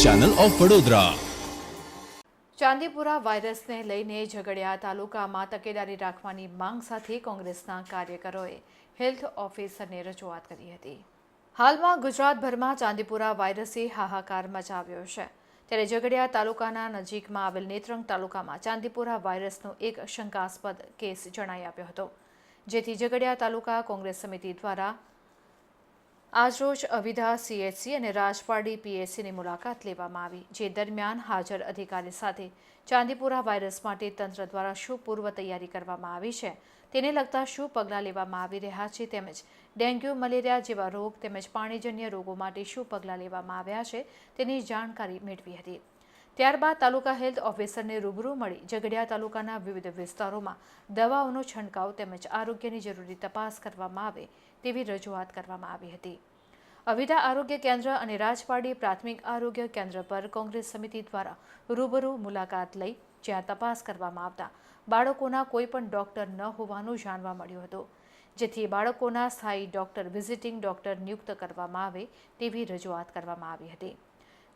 Channel of Vadodara. Chandipura વાયરસને લઈને ઝઘડિયા તાલુકામાં તકેદારી રાખવાની માંગ સાથે કોંગ્રેસના કાર્યકરોએ હેલ્થ ઓફિસરને રજૂઆત કરી હતી. હાલમાં ગુજરાતભરમાં ચાંદીપુરા વાયરસે હાહાકાર મચાવ્યો છે. ત્યારે ઝઘડિયા તાલુકાના નજીકમાં આવેલ નેત્રંગ તાલુકામાં ચાંદીપુરા વાયરસનો એક શંકાસ્પદ કેસ જણાઈ આવ્યો હતો. જેથી ઝઘડિયા તાલુકા કોંગ્રેસ સમિતિ દ્વારા આજરોજ અવિધા સીએચસી અને રાજપારડી પીએચસીની મુલાકાત લેવામાં આવી, જે દરમિયાન હાજર અધિકારી સાથે ચાંદીપુરા વાયરસ માટે તંત્ર દ્વારા શું પૂર્વ તૈયારી કરવામાં આવી છે, તેને લગતા શું પગલાં લેવામાં આવી રહ્યા છે તેમજ ડેન્ગ્યુ, મલેરિયા જેવા રોગ તેમજ પાણીજન્ય રોગો માટે શું પગલાં લેવામાં આવ્યા છે તેની જાણકારી મેળવી હતી. ત્યારબાદ તાલુકા હેલ્થ ઓફિસરને રૂબરૂ મળી ઝઘડિયા તાલુકાના વિવિધ વિસ્તારોમાં દવાઓનો છંટકાવ તેમજ આરોગ્યની જરૂરી તપાસ કરવામાં આવે તેવી રજૂઆત કરવામાં આવી હતી. અવિધા આરોગ્ય કેન્દ્ર અને રાજપાડી પ્રાથમિક આરોગ્ય કેન્દ્ર પર કોંગ્રેસ સમિતિ દ્વારા રૂબરૂ મુલાકાત લઈ જ્યાં તપાસ કરવામાં આવતા બાળકોના કોઈ પણ ડોક્ટર ન હોવાનું જાણવા મળ્યું હતું. જેથી બાળકોના સ્થાયી ડોક્ટર વિઝિટિંગ ડોક્ટર નિયુક્ત કરવામાં આવે તેવી રજૂઆત કરવામાં આવી હતી.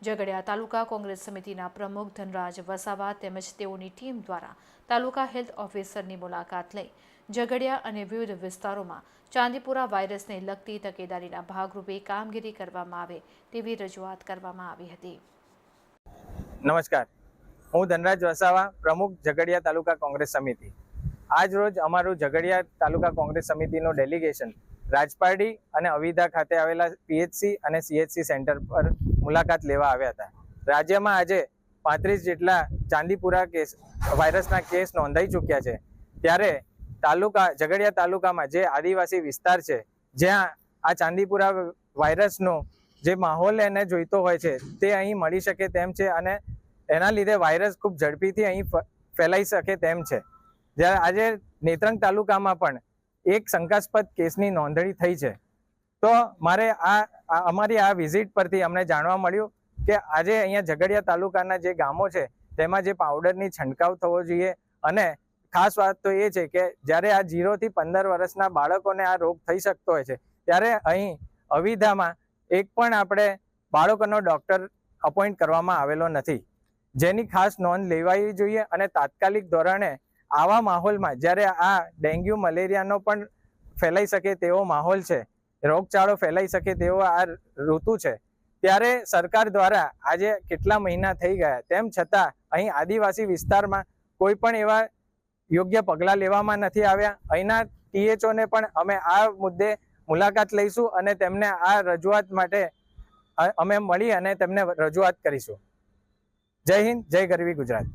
ઝઘડિયા તાલુકા કોંગ્રેસ સમિતિના પ્રમુખ ધનરાજ વસાવા તેમજ તેઓની ટીમ દ્વારા તાલુકા હેલ્થ ઓફિસરની મુલાકાત લઈ ઝઘડિયા અને વિવિધ વિસ્તારોમાં ચાંદીપુરા વાયરસને લગતી તકેદારીના ભાગરૂપે કામગીરી કરવામાં આવે તેવી રજૂઆત કરવામાં આવી હતી. નમસ્કાર. હું ધનરાજ વસાવા, પ્રમુખ ઝઘડિયા તાલુકા કોંગ્રેસ સમિતિ. આજ રોજ અમારું ઝઘડિયા તાલુકા કોંગ્રેસ સમિતિનું ડેલિગેશન રાજપારડી અને અવિધા ખાતે આવેલા પીએચસી અને સીએચસી સેન્ટર પર મુલાકાત લેવા આવ્યા હતા. રાજ્યમાં આજે પાંત્રીસ જેટલા ચાંદીપુરા કેસ, વાયરસના કેસ નોંધાઈ ચૂક્યા છે. ત્યારે તાલુકા, ઝઘડિયા તાલુકામાં જે આદિવાસી વિસ્તાર છે, જ્યાં આ ચાંદીપુરા વાયરસનો જે માહોલ એને જોઈતો હોય છે, તે અહીં મળી શકે તેમ છે અને એના લીધે વાયરસ ખૂબ ઝડપીથી અહીં ફેલાઈ શકે તેમ છે. જ્યારે આજે નેત્રંગ તાલુકામાં પણ એક શંકાસ્પદ કેસની નોંધણી થઈ છે. તો મારે આ અમારી આ વિઝિટ પરથી અમને જાણવા મળ્યું કે આજે અહીંયા ઝઘડિયા તાલુકાના જે ગામો છે, તેમાં જે પાવડરની છંટકાવ થવો જોઈએ અને ખાસ વાત તો એ છે કે જ્યારે આ જીરોથી પંદર વર્ષના બાળકોને આ રોગ થઈ શકતો હોય છે, ત્યારે અહીં અવિધામાં એક પણ આપણે બાળકોનો ડોક્ટર અપોઇન્ટ કરવામાં આવેલો નથી. જેની ખાસ નોંધ લેવાવી જોઈએ અને તાત્કાલિક ધોરણે આવા માહોલમાં જ્યારે આ ડેન્ગ્યુ, મલેરિયાનો પણ ફેલાઈ શકે તેવો માહોલ છે રોગચાળો ફેલાઈ શકે તેવો આ ઋતુ છે. ત્યારે સરકાર દ્વારા આજે કેટલા મહિના થઈ ગયા, તેમ છતાં અહીં આદિવાસી વિસ્તારમાં કોઈ પણ એવા યોગ્ય પગલાં લેવામાં નથી આવ્યા. અહીંના ટીએચઓને પણ અમે આ મુદ્દે મુલાકાત લઈશું અને તેમને આ રજૂઆત માટે અમે મળી અને તેમને રજૂઆત કરીશું. જય હિન્દ, જય ગરવી ગુજરાત.